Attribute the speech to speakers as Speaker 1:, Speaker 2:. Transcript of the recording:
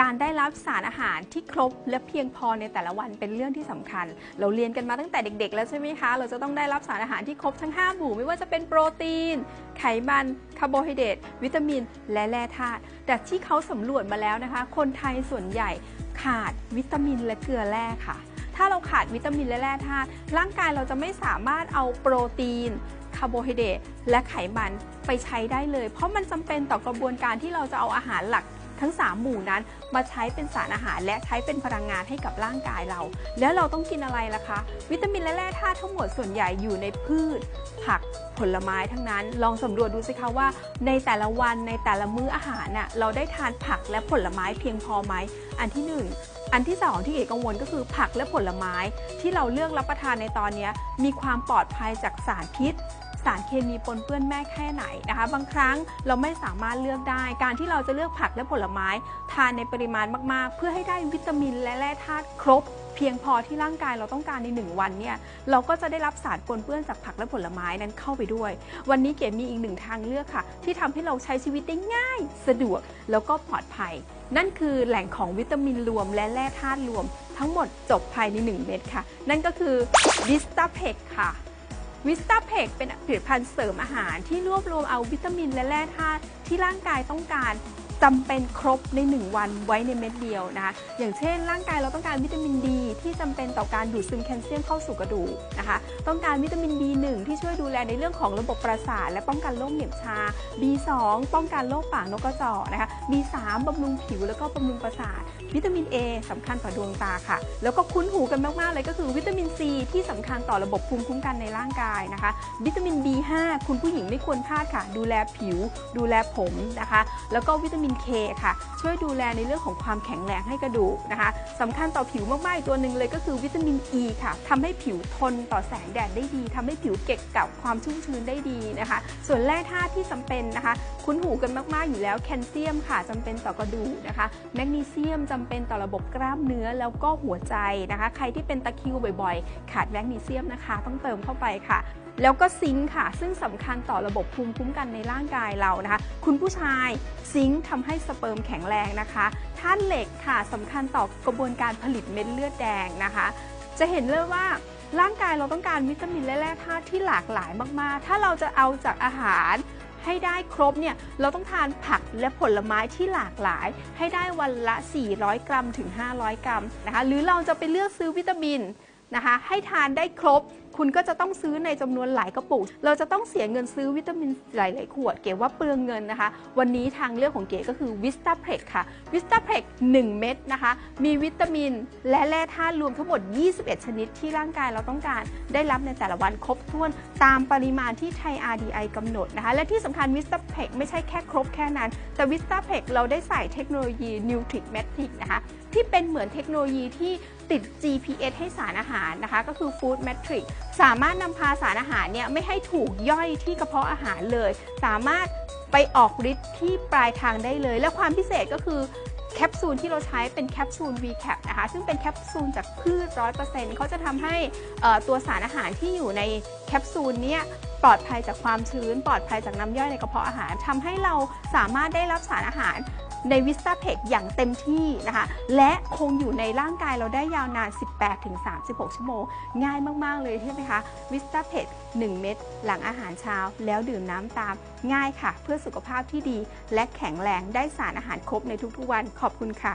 Speaker 1: การได้รับสารอาหารที่ครบและเพียงพอในแต่ละวันเป็นเรื่องที่สำคัญ เราเรียนกันมาตั้งแต่เด็ก ๆ แล้วใช่ไหมคะ เราจะต้องได้รับสารอาหารที่ครบทั้ง 5 หมู่ไม่ว่าจะเป็นโปรตีน ไขมันคาร์โบไฮเดรตวิตามิน และแร่ธาตุแต่ที่เขาสำรวจมาแล้วนะคะ คนไทยส่วนใหญ่ขาดวิตามินและเกลือแร่ค่ะ ถ้าเราขาดวิตามินและแร่ธาตุร่างกายเราจะไม่สามารถเอาโปรตีนคาร์โบไฮเดรตและไขมันไปใช้ได้เลย เพราะมันจำเป็นต่อกระบวนการที่เราจะเอาอาหารหลัก ทั้ง 3 หมู่นั้นมาใช้เป็นสารอาหารและใช้เป็นพลังงานให้กับร่างกายเรา แล้วเราต้องกินอะไรล่ะคะ วิตามินและแร่ธาตุทั้งหมดส่วนใหญ่อยู่ในพืช ผักผลไม้ทั้งนั้น ลองสำรวจดูสิคะว่า ในแต่ละวันในแต่ละมื้ออาหารน่ะเราได้ทานผักและผลไม้เพียงพอไหมอันที่หนึ่งอันที่สองที่เอกกังวลก็คือผักและผลไม้ที่เราเลือกรับประทานในตอนนี้มีความปลอดภัยจากสารพิษ สารเคมีปนเปื้อนแม่แค่ไหนนะคะ บางครั้งเราไม่สามารถเลือกได้ การที่เราจะเลือกผักและผลไม้ ทานในปริมาณมาก ๆ เพื่อให้ได้วิตามินและแร่ธาตุครบเพียงพอที่ร่างกายเราต้องการใน 1 วันเนี่ยเราก็จะได้รับสารปนเปื้อนจากผักและผลไม้นั้นเข้าไปด้วย วันนี้เก๋มีอีกหนึ่งทางเลือกค่ะ ที่ทำให้เราใช้ชีวิตได้ง่าย สะดวกแล้วก็ปลอดภัย นั่นคือแหล่งของวิตามินรวมและแร่ธาตุรวม ทั้งหมดจบภายใน 1 เม็ดค่ะ นั่นก็คือ v i s t a p e c ค่ะ วิสตาเพกเป็นผลิตภัณฑ์เสริมอาหารที่รวบรวมเอาวิตามินและแร่ธาตุที่ร่างกายต้องการจำเป็นครบใน 1 วันไว้ในเม็ดเดียวนะคะ อย่างเช่น ร่างกายเราต้องการวิตามินดี ที่จำเป็นต่อการดูดซึมแคลเซียมเข้าสู่กระดูกนะคะ ต้องการวิตามิน B1 ที่ช่วยดูแลในเรื่องของระบบประสาทและป้องกันโรคเหน็บชา B2 ป้องกันโรคปากนกกระจอกนะคะ B3 บำรุงผิวแล้วก็บำรุงประสาท วิตามิน A สำคัญต่อดวงตาค่ะ แล้วก็คุ้นหูกันมากๆเลยก็คือวิตามิน C ที่สำคัญต่อระบบภูมิคุ้มกันในร่างกายนะคะ วิตามิน B5 คุณผู้หญิงไม่ควรพลาดค่ะ ดูแลผิว ดูแลผมนะคะ แล้วก็วิตามิน K ค่ะ ช่วยดูแลในเรื่องของความแข็งแรงให้กระดูกนะคะสำคัญต่อผิวมากๆอีกตัวหนึ่งเลยก็คือวิตามิน E ค่ะทำให้ผิวทนต่อแสงแดดได้ดีทำให้ผิวเก็บกับความชุ่มชื้นได้ดีนะคะ ส่วนแร่ธาตุที่จำเป็นนะคะ คุ้นหูกันมากๆอยู่แล้วแคลเซียมค่ะจำเป็นต่อกระดูกนะคะแมกนีเซียมจำเป็นต่อระบบกล้ามเนื้อแล้วก็หัวใจนะคะ ใครที่เป็นตะคริวบ่อยๆ ขาดแมกนีเซียมนะคะ ต้องเติมเข้าไปค่ะแล้วก็ซิงค์ค่ะ ซึ่งสำคัญต่อระบบภูมิคุ้มกันในร่างกายเรานะคะ คุณผู้ชายซิงค์ทำให้สเปิร์มแข็งแรงนะคะธาตุเหล็กค่ะสำคัญต่อกระบวนการผลิตเม็ดเลือดแดงนะคะ จะเห็นเลยว่าร่างกายเราต้องการวิตามินและแร่ธาตุที่หลากหลายมากๆ ถ้าเราจะเอาจากอาหาร ให้ได้ครบเนี่ยเราต้องทานผักและผลไม้ที่หลากหลาย ให้ได้วันละ 400 กรัมถึง 500 กรัมนะคะหรือเราจะไปเลือกซื้อวิตามินนะคะให้ทานได้ครบ คุณก็จะต้องซื้อในจำนวนหลายกระปุก เราจะต้องเสียเงินซื้อวิตามินหลาย ๆ ขวด เก๋ว่าเปลืองเงินนะคะ วันนี้ทางเลือกของเก๋ก็คือวิสตาเพล็กค่ะวิสตาเพล็ก1เม็ดนะคะ มีวิตามินและแร่ธาตุรวมทั้งหมด 21 ชนิดที่ร่างกายเราต้องการ ได้รับในแต่ละวันครบถ้วนตามปริมาณที่ไทย RDI กำหนดนะคะ และที่สำคัญวิสตาเพล็กไม่ใช่แค่ครบแค่นั้น แต่วิสตาเพล็กเราได้ใส่เทคโนโลยี Nutric Matrix นะคะที่เป็นเหมือนเทคโนโลยีที่ติด GPS ให้สารอาหารนะคะ ก็คือ Food Matrix สามารถนำพาสารอาหารเนี่ยไม่ให้ถูกย่อยที่กระเพาะอาหารเลย สามารถไปออกฤทธิ์ที่ปลายทางได้เลย และความพิเศษก็คือแคปซูลที่เราใช้เป็นแคปซูล VCAP นะคะ ซึ่งเป็นแคปซูลจากพืช 100%เขาจะทำให้ตัวสารอาหารที่อยู่ในแคปซูลเนี่ยปลอดภัยจากความชื้น ปลอดภัยจากน้ำย่อยในกระเพาะอาหารทำให้เราสามารถได้รับสารอาหาร ในวิสตาเพกอย่างเต็มที่นะคะ และคงอยู่ในร่างกายเราได้ยาวนาน 18-36 ชั่วโมง ง่ายมาก ๆ เลยใช่ไหมคะวิสตาเพก1 เม็ดหลังอาหารเช้า แล้วดื่มน้ำตามง่ายค่ะ เพื่อสุขภาพที่ดี และแข็งแรงได้สารอาหารครบในทุกๆวันขอบคุณค่ะ